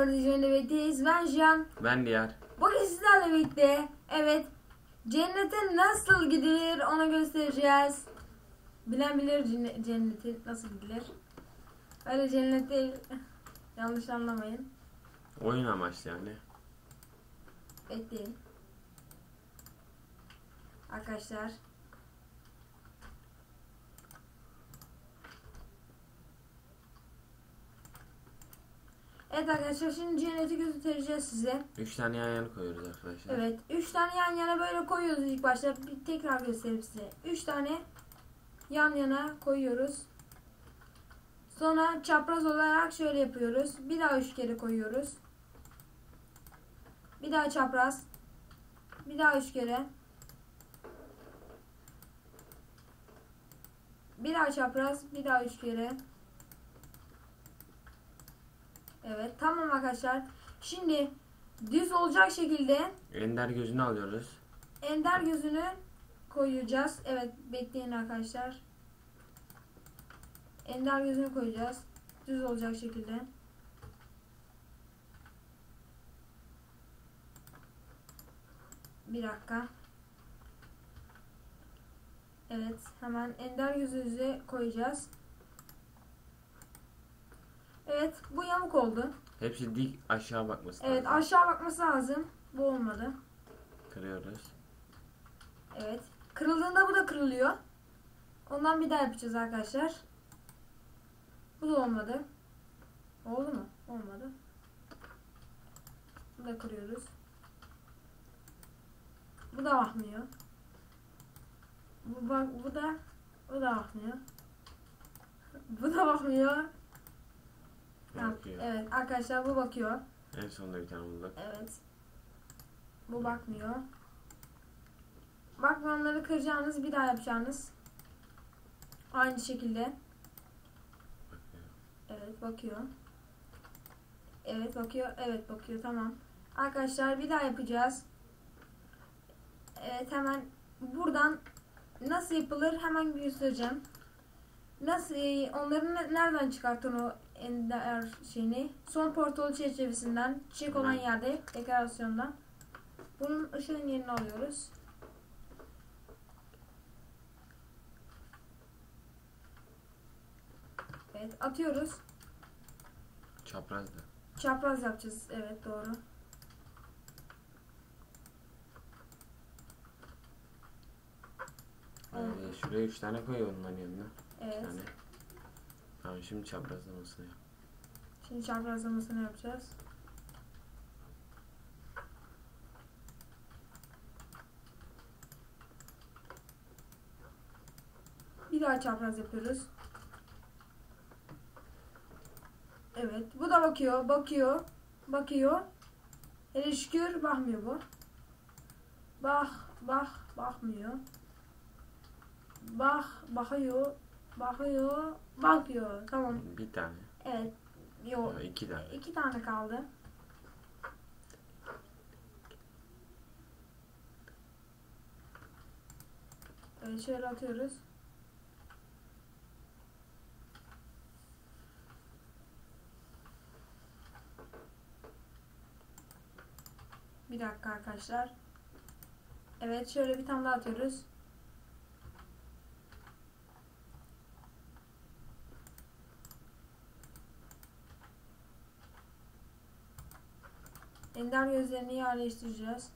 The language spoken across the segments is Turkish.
Kaan. Ben diğer. Bugün sizlerle birlikte evet cennete nasıl gidilir onu göstereceğiz. Bilen bilir cenn- cenneti nasıl gidilir. Öyle cennet değil. Yanlış anlamayın. Oyun amaçlı yani. Bekleyin. Arkadaşlar. Evet arkadaşlar şimdi cenneti göstereceğiz size. Üç tane yan yana koyuyoruz arkadaşlar. Evet. Üç tane yan yana böyle koyuyoruz ilk başta. Bir tekrar göstereyim size. Üç tane yan yana koyuyoruz. Sonra çapraz olarak şöyle yapıyoruz. Bir daha üç kere koyuyoruz. Bir daha çapraz. Bir daha üç kere. Bir daha çapraz. Bir daha üç kere. Evet. Tamam arkadaşlar. Şimdi düz olacak şekilde Ender gözünü alıyoruz. ender gözünü koyacağız. Evet bekleyin arkadaşlar. Ender gözünü koyacağız. Düz olacak şekilde. Bir dakika. Evet hemen ender gözümüzü koyacağız. Evet bu yamuk oldu. Hepsi dik aşağı bakması Evet lazım. aşağı bakması lazım. Bu olmadı. Kırıyoruz. Evet. Kırıldığında bu da kırılıyor. Ondan bir daha yapacağız arkadaşlar. Bu da olmadı. Oldu mu? Olmadı. Bu da kırıyoruz. Bu da bakmıyor. Bu bak bu da bu da bakmıyor. Bu da bakmıyor. Ha, Bakıyor. Evet arkadaşlar bu bakıyor. En sonunda bir tane bulduk. Evet. Bu bakmıyor. Bakmayanları kıracağınız bir daha yapacağınız. Aynı şekilde. Bakıyor. Evet bakıyor. Evet bakıyor. Evet bakıyor. Tamam. Arkadaşlar bir daha yapacağız. Evet hemen buradan nasıl yapılır hemen göstereceğim. Nasıl onları ne- nereden çıkartın o ender şeyini? Son portal çerçevesinden çiçek olan yerde dekorasyonda. Bunun ışığın yerini alıyoruz. Evet atıyoruz. Çaprazdı. Çapraz yapacağız. Evet doğru. Ee, şuraya üç tane koy onların yanına. Bir Evet. tane. Tamam şimdi çaprazlamasını yap. Şimdi çaprazlamasını yapacağız. Bir daha çapraz yapıyoruz. Evet. Bu da bakıyor. Bakıyor. Bakıyor. Hele şükür bakmıyor bu. Bak. Bak. Bakmıyor. Bak. Bakıyor. Bakıyor. Bakıyor. Tamam. Bir tane. Evet. Yok. Ya, iki tane. İki tane kaldı. Evet şöyle atıyoruz. Bir dakika arkadaşlar. Evet şöyle bir tane daha atıyoruz. Ender gözlerini yerleştireceğiz.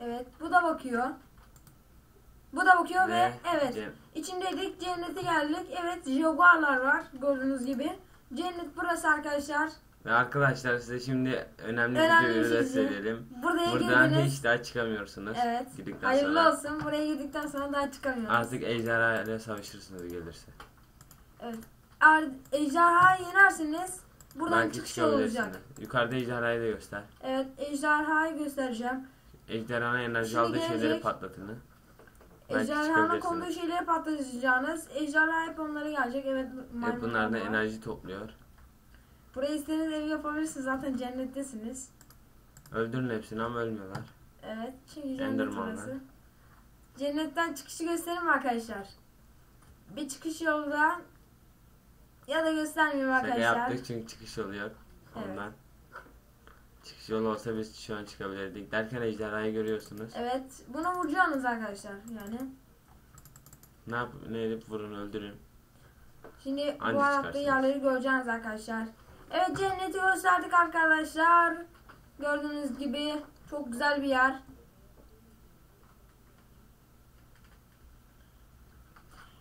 Evet, bu da bakıyor. Bu da bakıyor ve, evet, Cem- içindeydik, cennete geldik. Evet, jaguarlar var gördüğünüz gibi. Cennet burası arkadaşlar. Ve arkadaşlar size şimdi önemli, Önemli bir videoyu da şey. söyleyelim. Buraya Buradan girdiniz. hiç daha çıkamıyorsunuz. Evet. Girdikten Hayırlı sonra. olsun. Buraya girdikten sonra daha çıkamıyoruz. Artık ejderha ile savaşırsınız gelirse. Evet. Eğer ejderhayı yenerseniz buradan Belki çıkış yolu olacak. Yukarıda ejderhayı da göster. Evet, ejderhayı göstereceğim. Ejderhanın enerji Şimdi aldığı şeyleri gelecek. patlatını. Belki Ejderhanın çıkabilirsiniz. konduğu şeyleri patlatacağınız. Ejderha hep onlara gelecek. Evet. Maymun bunlardan var. enerji topluyor. Buraya istediğiniz evi yapabilirsiniz. Zaten cennettesiniz. Öldürün hepsini ama ölmüyorlar. Evet. Çünkü cennet burası. Cennetten çıkışı göstereyim arkadaşlar? Bir çıkış yoldan ya da göstermeyeyim Şaka arkadaşlar. yaptık çünkü çıkış oluyor. Evet. Ondan. Çıkış yolu olsa biz şu an çıkabilirdik. Derken ejderhayı görüyorsunuz. Evet. Bunu vuracaksınız arkadaşlar yani. Ne yap ne edip vurun öldürün. Şimdi Anca bu çıkarsınız. yerleri göreceksiniz arkadaşlar. Evet cenneti gösterdik arkadaşlar. Gördüğünüz gibi çok güzel bir yer.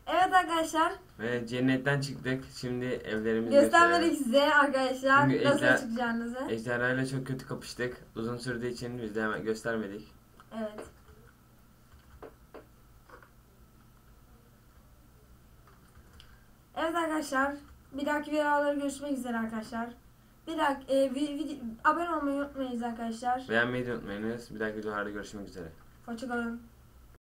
Evet arkadaşlar Ve cennetten çıktık. Şimdi evlerimizi göstermedik size arkadaşlar Çünkü nasıl ejder- çıkacağınızı. Ejderhayla çok kötü kapıştık. Uzun sürdüğü için biz de hemen göstermedik. Evet. Evet arkadaşlar bir dahaki videolarda görüşmek üzere arkadaşlar. Bir dahaki e, vi- abone olmayı unutmayınız arkadaşlar. Beğenmeyi de unutmayınız. Bir dahaki videolarda görüşmek üzere. Hoşçakalın.